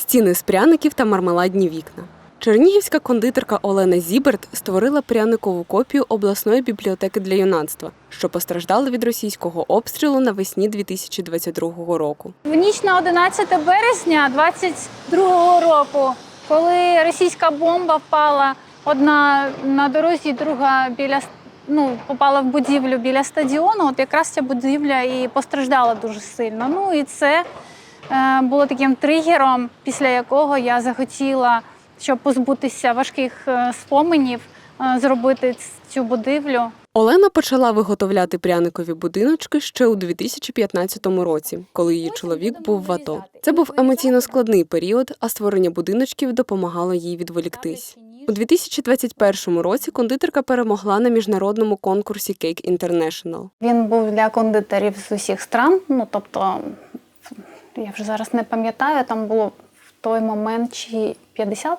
стіни з пряників та мармеладні вікна. Чернігівська кондитерка Олена Зіберт створила пряникову копію обласної бібліотеки для юнацтва, що постраждала від російського обстрілу навесні 2022 року. В ніч на 11 березня 22-го року, коли російська бомба впала одна на дорозі, друга біля ну, попала в будівлю біля стадіону, от якраз ця будівля і постраждала дуже сильно. Ну і це було таким тригером, після якого я захотіла, щоб позбутися важких е, споменів, е, зробити цю будівлю. Олена почала виготовляти пряникові будиночки ще у 2015 році, коли її чоловік був в АТО. Це був емоційно складний період, а створення будиночків допомагало їй відволіктись. У 2021 році кондитерка перемогла на міжнародному конкурсі Cake International. Він був для кондитерів з усіх стран. Ну тобто, я вже зараз не пам'ятаю, там було в той момент чи 50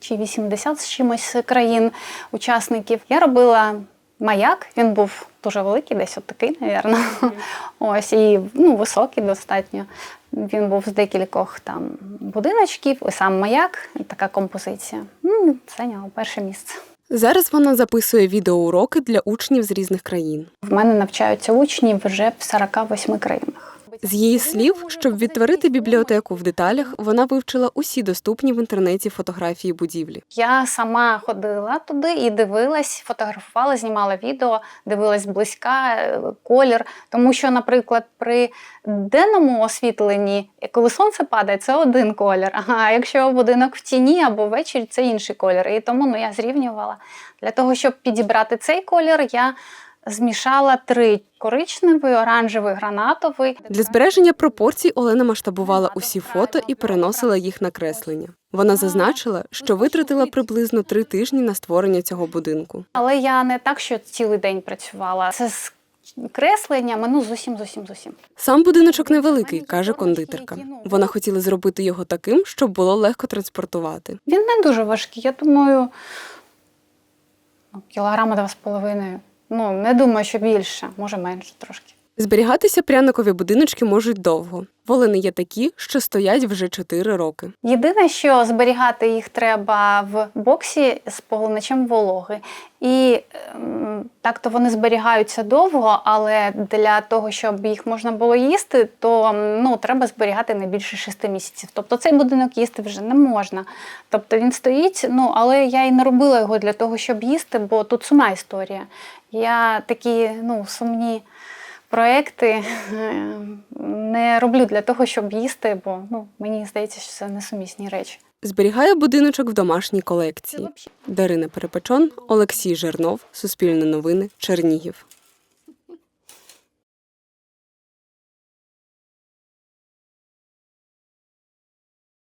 чи 80 з чимось країн учасників. Я робила маяк, він був дуже великий, десь от такий, напевно. Ось і ну, високий достатньо. Він був з декількох там будиночків, і сам маяк, і така композиція. Ну, зайняло перше місце. Зараз вона записує відеоуроки для учнів з різних країн. В мене навчаються учні вже в 48 країнах. З її слів, щоб відтворити бібліотеку в деталях, вона вивчила усі доступні в інтернеті фотографії будівлі. Я сама ходила туди і дивилась, фотографувала, знімала відео, дивилась зблизька е, колір. Тому що, наприклад, при денному освітленні, коли сонце падає, це один колір. А якщо будинок в тіні або ввечері, це інший колір. І тому ну, я зрівнювала. Для того, щоб підібрати цей колір, я змішала три коричневий, оранжевий, гранатовий. Для збереження пропорцій Олена масштабувала усі фото і переносила їх на креслення. Вона зазначила, що витратила приблизно три тижні на створення цього будинку. Але я не так, що цілий день працювала. Це з кресленнями, ну зовсім, зовсім, зовсім. Сам будиночок невеликий, каже кондитерка. Вона хотіла зробити його таким, щоб було легко транспортувати. Він не дуже важкий. Я думаю, ну, кілограма два з половиною. Ну, не думаю, що більше, може менше трошки. Зберігатися пряникові будиночки можуть довго. В Олени є такі, що стоять вже 4 роки. Єдине, що зберігати їх треба в боксі з поглиначем вологи. І ем, так-то вони зберігаються довго, але для того, щоб їх можна було їсти, то ну, треба зберігати не більше 6 місяців. Тобто цей будинок їсти вже не можна. Тобто він стоїть, ну але я і не робила його для того, щоб їсти, бо тут сумна історія. Я такі ну, сумні проекти е, не роблю для того, щоб їсти, бо ну, мені здається, що це несумісні речі. Зберігає будиночок в домашній колекції. Дарина Перепечон, Олексій Жернов, Суспільне новини, Чернігів.